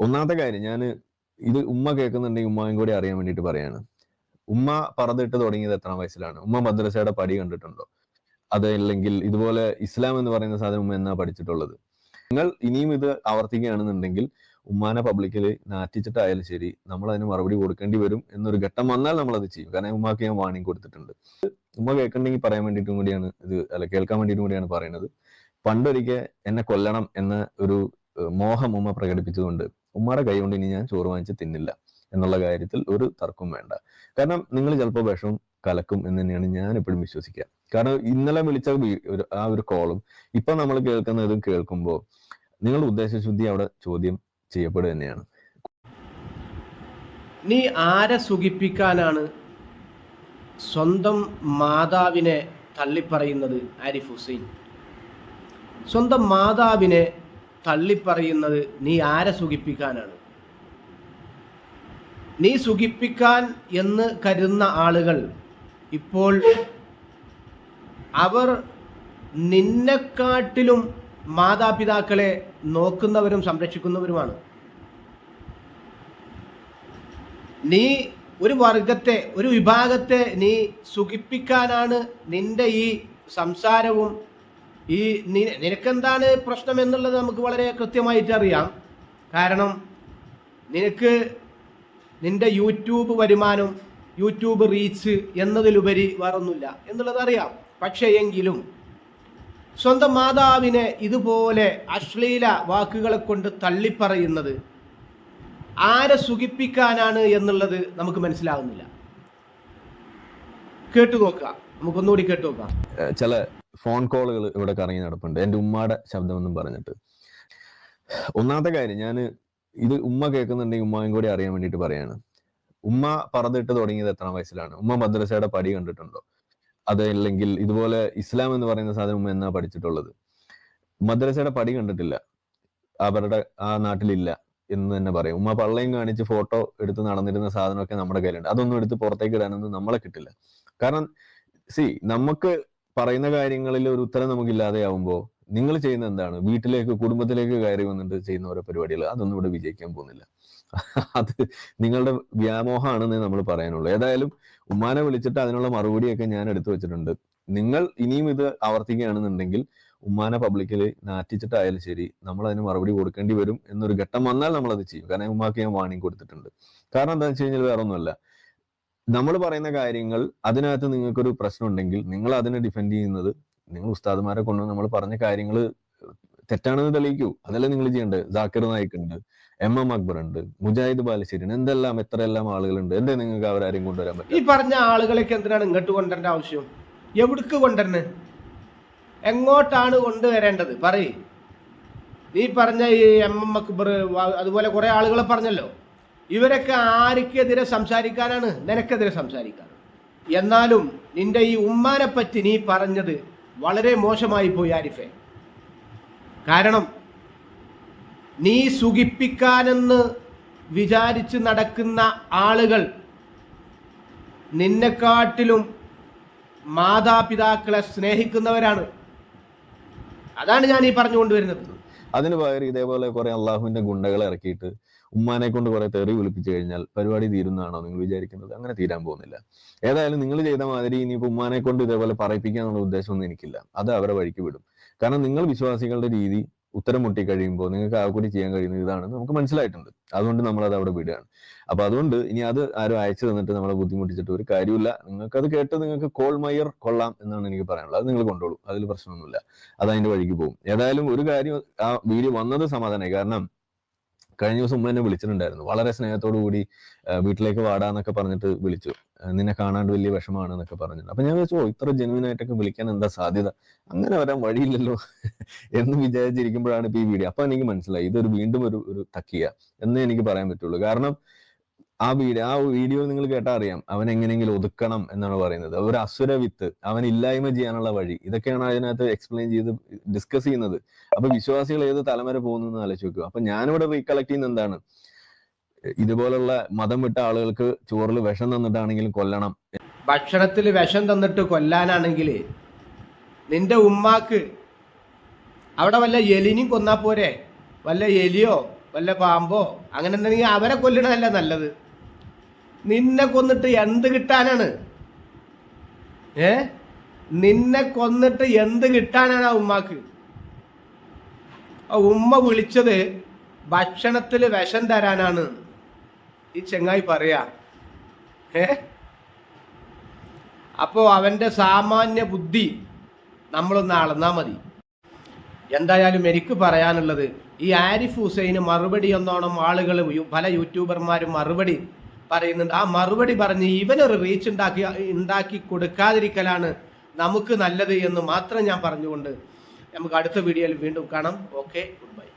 ഒന്നാമത്തെ കാര്യം ഞാൻ ഇത് ഉമ്മ കേൾക്കുന്നുണ്ടെങ്കിൽ ഉമ്മയും കൂടി അറിയാൻ വേണ്ടിയിട്ട് പറയാണ്. ഉമ്മ പറതിട്ട് തുടങ്ങിയത് എത്രാം വയസ്സിലാണ്? ഉമ്മ മദ്രസയുടെ പടി കണ്ടിട്ടുണ്ടോ? അതല്ലെങ്കിൽ ഇതുപോലെ ഇസ്ലാം എന്ന് പറയുന്ന സാധനം ഉമ്മ എന്നാ പഠിച്ചിട്ടുള്ളത്? നിങ്ങൾ ഇനിയും ഇത് ആവർത്തിക്കുകയാണെന്നുണ്ടെങ്കിൽ ഉമ്മാനെ പബ്ലിക്കിൽ നാറ്റിച്ചിട്ടായാലും ശരി നമ്മൾ അതിന് മറുപടി കൊടുക്കേണ്ടി വരും എന്നൊരു ഘട്ടം വന്നാൽ നമ്മൾ അത് ചെയ്യും. കാരണം ഉമ്മാക്ക് ഞാൻ വാണിംഗ് കൊടുത്തിട്ടുണ്ട്. ഉമ്മ കേൾക്കണ്ടെങ്കിൽ പറയാൻ വേണ്ടിയിട്ടും കൂടിയാണ് ഇത് അല്ല കേൾക്കാൻ വേണ്ടിയിട്ടും കൂടിയാണ് പറയുന്നത്. പണ്ടൊരിക്കൽ എന്നെ കൊല്ലണം എന്ന ഒരു മോഹം ഉമ്മ പ്രകടിപ്പിച്ചുകൊണ്ട് ഉമ്മയുടെ കൈ കൊണ്ട് ഇനി ഞാൻ ചോറ് വാങ്ങിച്ച് തിന്നില്ല എന്നുള്ള കാര്യത്തിൽ ഒരു തർക്കവും വേണ്ട. കാരണം നിങ്ങൾ ചിലപ്പോൾ വിഷം കലക്കും എന്ന് തന്നെയാണ് ഞാൻ എപ്പോഴും വിശ്വസിക്കുക. കാരണം ഇന്നലെ വിളിച്ച ആ ഒരു കോളും ഇപ്പൊ നമ്മൾ കേൾക്കുന്നതും കേൾക്കുമ്പോൾ നിങ്ങൾ ഉദ്ദേശശുദ്ധി അവിടെ ചോദ്യം ചെയ്യപ്പെടുക തന്നെയാണ്. നീ ആരെ സുഖിപ്പിക്കാനാണ് സ്വന്തം മാതാവിനെ തള്ളിപ്പറയുന്നത് ആരിഫ് ഹുസൈൻ? സ്വന്തം മാതാവിനെ തള്ളിപ്പറയുന്നത് നീ ആരെ സുഖിപ്പിക്കാനാണ്? നീ സുഖിപ്പിക്കാൻ എന്ന് കരുതുന്ന ആളുകൾ ഇപ്പോൾ അവർ നിന്നെക്കാട്ടിലും മാതാപിതാക്കളെ നോക്കുന്നവരും സംരക്ഷിക്കുന്നവരുമാണ്. നീ ഒരു വർഗത്തെ ഒരു വിഭാഗത്തെ നീ സുഖിപ്പിക്കാനാണ് നിന്റെ ഈ സംസാരവും ഈ നിനക്കെന്താണ് പ്രശ്നം എന്നുള്ളത് നമുക്ക് വളരെ കൃത്യമായിട്ട് അറിയാം. കാരണം നിനക്ക് നിന്റെ യൂട്യൂബ് വരുമാനം യൂട്യൂബ് റീച്ച് എന്നതിലുപരി വേറൊന്നുമില്ല എന്നുള്ളത് അറിയാം. പക്ഷേ എങ്കിലും സ്വന്തം മാതാവിനെ ഇതുപോലെ അശ്ലീല വാക്കുകളെ കൊണ്ട് തള്ളിപ്പറയുന്നത് ആരെ സുഖിപ്പിക്കാനാണ് എന്നുള്ളത് നമുക്ക് മനസ്സിലാകുന്നില്ല കേട്ടു നോക്കുക. നമുക്കൊന്നുകൂടി കേട്ടു നോക്കാം. ചില ഫോൺ കോളുകൾ ഇവിടെ കറങ്ങി നടപ്പുണ്ട്. എന്റെ ഉമ്മയുടെ ശബ്ദമെന്നും പറഞ്ഞിട്ട്. ഒന്നാമത്തെ കാര്യം ഞാൻ ഇത് ഉമ്മ കേൾക്കുന്നുണ്ടെങ്കിൽ ഉമ്മയും കൂടി അറിയാൻ വേണ്ടിയിട്ട് പറയാണ്. ഉമ്മ പറതിട്ട് തുടങ്ങിയത് എത്ര വയസ്സിലാണ്? ഉമ്മ മദ്രസയുടെ പടി കണ്ടിട്ടുണ്ടോ? അതല്ലെങ്കിൽ ഇതുപോലെ ഇസ്ലാം എന്ന് പറയുന്ന സാധനം ഉമ്മ എന്നാ പഠിച്ചിട്ടുള്ളത്? മദ്രസയുടെ പടി കണ്ടിട്ടില്ല. അവരുടെ ആ നാട്ടിലില്ല എന്ന് തന്നെ പറയും. ഉമ്മ പള്ളയും കാണിച്ച് ഫോട്ടോ എടുത്ത് നടന്നിരുന്ന സാധനമൊക്കെ നമ്മുടെ കയ്യിലുണ്ട്. അതൊന്നും എടുത്ത് പുറത്തേക്ക് ഇടാനൊന്നും നമ്മളെ കിട്ടില്ല. കാരണം സി നമുക്ക് പറയുന്ന കാര്യങ്ങളിൽ ഒരു ഉത്തരം നമുക്കില്ലാതെയാവുമ്പോൾ നിങ്ങൾ ചെയ്യുന്ന എന്താണ്? വീട്ടിലേക്ക് കുടുംബത്തിലേക്ക് കയറി വന്നിട്ട് ചെയ്യുന്ന ഓരോ പരിപാടികൾ അതൊന്നും ഇവിടെ വിജയിക്കാൻ പോകുന്നില്ല. അത് നിങ്ങളുടെ വ്യാമോഹമാണെന്നേ നമ്മൾ പറയാനുള്ളൂ. ഏതായാലും ഉമ്മാനെ വിളിച്ചിട്ട് അതിനുള്ള മറുപടിയൊക്കെ ഞാൻ എടുത്തു വെച്ചിട്ടുണ്ട്. നിങ്ങൾ ഇനിയും ഇത് ആവർത്തിക്കുകയാണെന്നുണ്ടെങ്കിൽ ഉമ്മാനെ പബ്ലിക്കിൽ നാറ്റിച്ചിട്ടായാലും ശരി നമ്മൾ അതിന് മറുപടി കൊടുക്കേണ്ടി വരും എന്നൊരു ഘട്ടം വന്നാൽ നമ്മൾ അത് ചെയ്യും. കാരണം ഉമ്മാക്ക് ഞാൻ വാണിംഗ് കൊടുത്തിട്ടുണ്ട്. കാരണം എന്താണെന്ന് വെച്ച് കഴിഞ്ഞാൽ വേറെ ഒന്നുമല്ല നമ്മൾ പറയുന്ന കാര്യങ്ങൾ അതിനകത്ത് നിങ്ങൾക്കൊരു പ്രശ്നം ഉണ്ടെങ്കിൽ നിങ്ങൾ അതിനെ ഡിഫെൻഡ് ചെയ്യുന്നത് നിങ്ങൾ ഉസ്താദുമാരെ കൊണ്ട് നമ്മൾ പറഞ്ഞ കാര്യങ്ങൾ തെറ്റാണെന്ന് തെളിയിക്കൂ. അതല്ലേ നിങ്ങൾ ചെയ്യേണ്ടത്? ജാക്കിർ നായിക് ഉണ്ട് എം എം അക്ബർ ഉണ്ട് മുജാഹിദ് ബാലശ്ശേരി എന്തെല്ലാം എത്രയെല്ലാം ആളുകളുണ്ട്. എന്തേ നിങ്ങൾക്ക് അവരാരെയും കൊണ്ടുവരാൻ പറ്റും? ഈ പറഞ്ഞ ആളുകളൊക്കെ എന്തിനാണ് ഇങ്ങോട്ട് കൊണ്ടുവരേണ്ട ആവശ്യം? എവിടേക്ക് കൊണ്ടുവരണേ? എങ്ങോട്ടാണ് കൊണ്ടുവരേണ്ടത്? പറയ്. നീ പറഞ്ഞ ഈ എം എം അക്ബർ അതുപോലെ കുറെ ആളുകളെ പറഞ്ഞല്ലോ. ഇവരൊക്കെ ആർക്കെതിരെ സംസാരിക്കാനാണ്? നിനക്കെതിരെ സംസാരിക്കാൻ. എന്നാലും നിന്റെ ഈ ഉമ്മാനെപ്പറ്റി നീ പറഞ്ഞത് വളരെ മോശമായി പോയി ആരിഫെ. കാരണം നീ സുഖിപ്പിക്കാനെന്ന് വിചാരിച്ച് നടക്കുന്ന ആളുകൾ നിന്നെക്കാട്ടിലും മാതാപിതാക്കളെ സ്നേഹിക്കുന്നവരാണ്. അതാണ് ഞാൻ ഈ പറഞ്ഞുകൊണ്ടുവരുന്നത്. അതിന് പകരം ഇതേപോലെ കുറെ അള്ളാഹുവിന്റെ ഗുണ്ടകളെ ഇറക്കിയിട്ട് ഉമ്മാനെ കൊണ്ട് കുറെ തെറി വിളിപ്പിച്ചു കഴിഞ്ഞാൽ പരിപാടി തീരുന്നതാണോ നിങ്ങൾ വിചാരിക്കുന്നത്? അങ്ങനെ തീരാൻ പോകുന്നില്ല. ഏതായാലും നിങ്ങൾ ചെയ്ത മാതിരി ഇനിയിപ്പോ ഉമ്മാനെ കൊണ്ട് ഇതേപോലെ പറയിപ്പിക്കാന്നുള്ള ഉദ്ദേശമൊന്നും എനിക്കില്ല. അത് അവരെ വഴിക്ക് വിടും. കാരണം നിങ്ങൾ വിശ്വാസികളുടെ രീതി ഉത്തരം മുട്ടി കഴിയുമ്പോൾ നിങ്ങൾക്ക് ആ കൂടി ചെയ്യാൻ കഴിയുന്നത് ഇതാണെന്ന് നമുക്ക് മനസ്സിലായിട്ടുണ്ട്. അതുകൊണ്ട് നമ്മൾ അത് അവിടെ വിടുകയാണ്. അപ്പൊ അതുകൊണ്ട് ഇനി അത് ആരും അയച്ചു തന്നിട്ട് നമ്മളെ ബുദ്ധിമുട്ടിച്ചിട്ട് ഒരു കാര്യമില്ല നിങ്ങൾക്ക് അത് കേട്ട് നിങ്ങൾക്ക് കോൾ മയർ കൊള്ളാം എന്നാണ് എനിക്ക് പറയാനുള്ളത്. അത് നിങ്ങൾ കൊണ്ടോളൂ. അതിൽ പ്രശ്നമൊന്നുമില്ല. അത് അതിന്റെ വഴിക്ക് പോകും. ഏതായാലും ഒരു കാര്യം ആ വീഡിയോ വന്നത് സമാധാനമായി കാരണം കഴിഞ്ഞ ദിവസം ഉമ്മ എന്നെ വിളിച്ചിട്ടുണ്ടായിരുന്നു. വളരെ സ്നേഹത്തോടു കൂടി വീട്ടിലേക്ക് വാടാന്നൊക്കെ പറഞ്ഞിട്ട് വിളിച്ചു. നിന്നെ കാണാണ്ട് വലിയ വിഷമാണ് എന്നൊക്കെ പറഞ്ഞിട്ട്. അപ്പൊ ഞാൻ വെച്ചു ഇത്ര ജെനുവിൻ ആയിട്ടൊക്കെ വിളിക്കാൻ എന്താ സാധ്യത? അങ്ങനെ വരാൻ വഴിയില്ലല്ലോ എന്ന് വിചാരിച്ചിരിക്കുമ്പോഴാണ് ഇപ്പൊ ഈ വീഡിയോ. അപ്പൊ എനിക്ക് മനസ്സിലായി ഇതൊരു വീണ്ടും ഒരു ഒരു തക്കിയ എന്നേ എനിക്ക് പറയാൻ പറ്റുള്ളൂ. കാരണം ആ വീഡിയോ ആ വീഡിയോ നിങ്ങൾ കേട്ടാ അറിയാം. അവൻ എങ്ങനെയെങ്കിലും ഒതുക്കണം എന്നാണ് പറയുന്നത്. ഒരു അസുര വിത്ത് അവൻ ഇല്ലായ്മ ചെയ്യാനുള്ള വഴി. ഇതൊക്കെയാണ് അതിനകത്ത് എക്സ്പ്ലെയിൻ ചെയ്ത് ഡിസ്കസ് ചെയ്യുന്നത്. അപ്പൊ വിശ്വാസികൾ ഏത് തലമുറ പോകുന്നു ആലോചിച്ച് നോക്കുക. അപ്പൊ ഞാനിവിടെ റീകളക്ട് ചെയ്യുന്ന എന്താണ്? ഇതുപോലുള്ള മതം വിട്ട ആളുകൾക്ക് ചോറിൽ വിഷം തന്നിട്ടാണെങ്കിലും കൊല്ലണം. ഭക്ഷണത്തിൽ വിഷം തന്നിട്ട് കൊല്ലാനാണെങ്കിൽ നിന്റെ ഉമ്മാക്ക് അവിടെ വല്ല എലിനും കൊന്നാ പോരെ? വല്ല എലിയോ? വല്ല പാമ്പോ? അങ്ങനെ എന്തെങ്കിലും അവരെ കൊല്ലണതല്ല നല്ലത്. നിന്നെ കൊന്നിട്ട് എന്ത് കിട്ടാനാണ്? ഏ? നിന്നെ കൊന്നിട്ട് എന്ത് കിട്ടാനാണ് ആ ഉമ്മാക്ക്? ആ ഉമ്മ വിളിച്ചത് ഭക്ഷണത്തിൽ വിഷം തരാനാണ്. ഈ ചെങ്ങായി പറയാ. ഏ? അപ്പോ അവന്റെ സാമാന്യ ബുദ്ധി നമ്മളൊന്ന് അളന്നാ മതി. എന്തായാലും എനിക്ക് പറയാനുള്ളത് ഈ ആരിഫ് ഹുസൈന് മറുപടി എന്നോണം ആളുകൾ പല യൂട്യൂബർമാരും മറുപടി പറയുന്നുണ്ട്. ആ മറുപടി പറഞ്ഞ് ഇവനൊരു റീച്ച് ഉണ്ടാക്കി ഉണ്ടാക്കി കൊടുക്കാതിരിക്കലാണ് നമുക്ക് നല്ലത് എന്ന് മാത്രം ഞാൻ പറഞ്ഞുകൊണ്ട് നമുക്ക് അടുത്ത വീഡിയോയിൽ വീണ്ടും കാണാം. Okay good bye